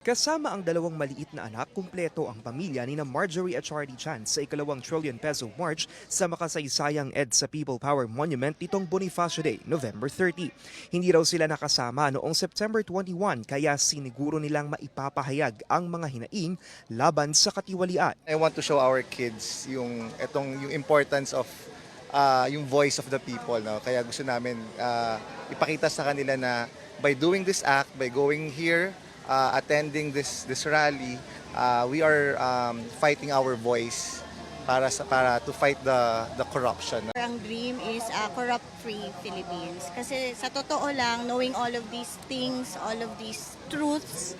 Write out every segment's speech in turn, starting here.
Kasama ang dalawang maliit na anak, kumpleto ang pamilya ni na Marjorie at Charlie Chan sa ikalawang trillion peso march sa makasaysayang EDSA People Power Monument nitong Bonifacio Day, November 30. Hindi raw sila nakasama noong September 21 kaya siniguro nilang maipapahayag ang mga hinaing laban sa katiwalian. I want to show our kids yung etong yung importance of ah, yung voice of the people no kaya gusto namin ah, ipakita sa kanila na by doing this act by going here ah, attending this this rally ah, we are um, fighting our voice para sa para to fight the the corruption Ang dream is a corrupt-free Philippines. Kasi sa totoo lang, knowing all of these things, all of these truths,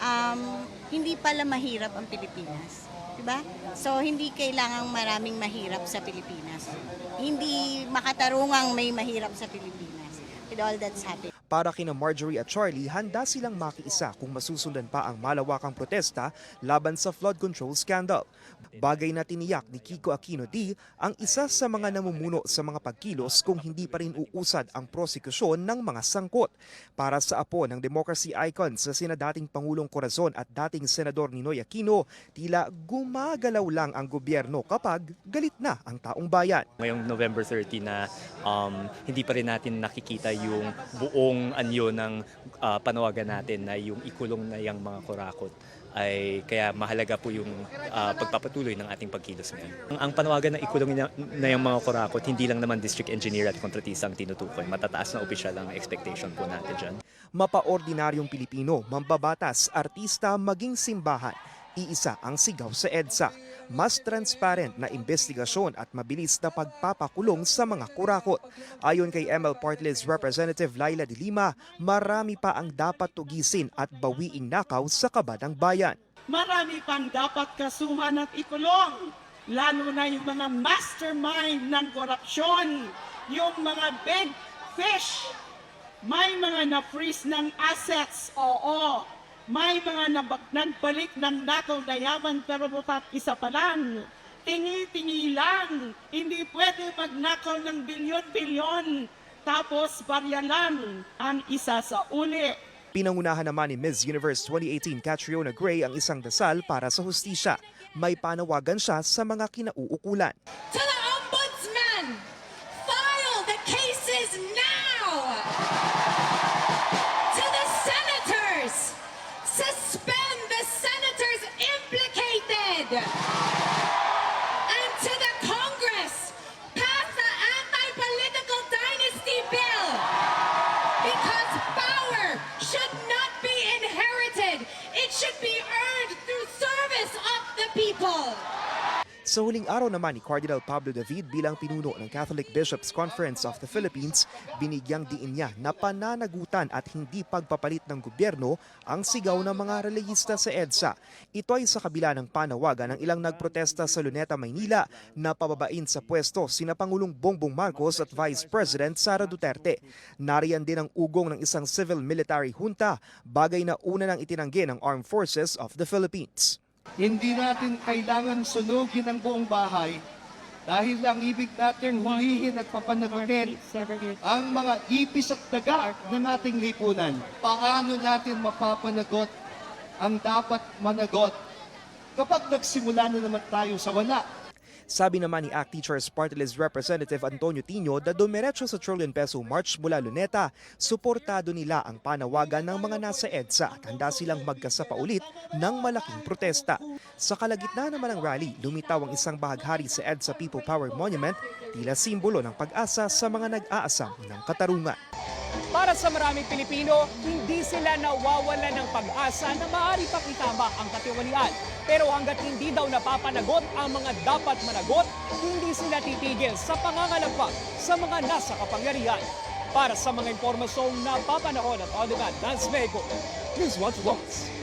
um, hindi pala mahirap ang Pilipinas. Diba? So, hindi kailangang maraming mahirap sa Pilipinas. Hindi makatarungang may mahirap sa Pilipinas with all that's happening. Para kina Marjorie at Charlie, handa silang makiisa kung masusundan pa ang malawakang protesta laban sa flood control scandal. Bagay na tiniyak ni Kiko Aquino D ang isa sa mga namumuno sa mga pagkilos kung hindi pa rin uusad ang prosekusyon ng mga sangkot. Para sa apo ng democracy icon sa sina dating Pangulong Corazon at dating Senador Ninoy Aquino, tila gumagalaw lang ang gobyerno kapag galit na ang taong bayan. ngayong November 30 na um, hindi pa rin natin nakikita yung buong anyo ng ah, panawagan natin na yung ikulong na yung mga kurakot ay kaya mahalaga po yung ah, pagpapatuloy ng ating pagkilos ngayon. Ang, ang panawagan na ikulong na, na yung mga kurakot, hindi lang naman district engineer at kontratista ang tinutukoy. Matataas na opisyal ang expectation po natin dyan. Mapaordinaryong Pilipino, mambabatas, artista, maging simbahan. Iisa ang sigaw sa EDSA. Mas transparent na investigasyon at mabilis na pagpapakulong sa mga kurakot. Ayon kay ML Partless Representative Laila de Lima, marami pa ang dapat tugisin at bawiing nakaw sa kabadang bayan. marami pang dapat kasuhan at ikulong. Lalo na yung mga mastermind ng korupsyon, yung mga big fish. May mga na-freeze ng assets, oo. May mga nabak- nagbalik ng nakaw na yaman pero butat isa pa lang. Tingi-tingi lang. Hindi pwede magnakaw ng bilyon-bilyon. Tapos barya lang ang isa sa uli. Pinangunahan naman ni Ms. Universe 2018 Catriona Gray ang isang dasal para sa hustisya. May panawagan siya sa mga kinauukulan. to Sa huling araw naman ni Cardinal Pablo David bilang pinuno ng Catholic Bishops Conference of the Philippines, binigyang diin niya na pananagutan at hindi pagpapalit ng gobyerno ang sigaw ng mga releyista sa EDSA. Ito ay sa kabila ng panawagan ng ilang nagprotesta sa Luneta, Maynila na pababain sa pwesto sina Pangulong Bongbong Marcos at Vice President Sara Duterte. Nariyan din ang ugong ng isang civil-military junta, bagay na una nang itinanggi ng Armed Forces of the Philippines. Hindi natin kailangan sunugin ang buong bahay dahil ang ibig natin hulihin at papanagutin ang mga ipis at daga ng ating lipunan. Paano natin mapapanagot ang dapat managot kapag nagsimula na naman tayo sa wala? Sabi naman ni ACT Teachers Party List Representative Antonio Tino na dumiretso sa Trillion Peso March mula Luneta, suportado nila ang panawagan ng mga nasa EDSA at handa silang magkasapa ulit ng malaking protesta. Sa kalagitnaan naman ng rally, lumitaw ang isang bahaghari sa EDSA People Power Monument, tila simbolo ng pag-asa sa mga nag-aasam ng katarungan. Para sa maraming Pilipino, hindi sila nawawala ng pag-asa na maaari pang itama ang katiwalian. Pero hanggat hindi daw napapanagot ang mga dapat managot, hindi sila titigil sa pangangalagpag sa mga nasa kapangyarihan. Para sa mga impormasyong napapanahon at on-demand, Lance Mego, News Watch Plus.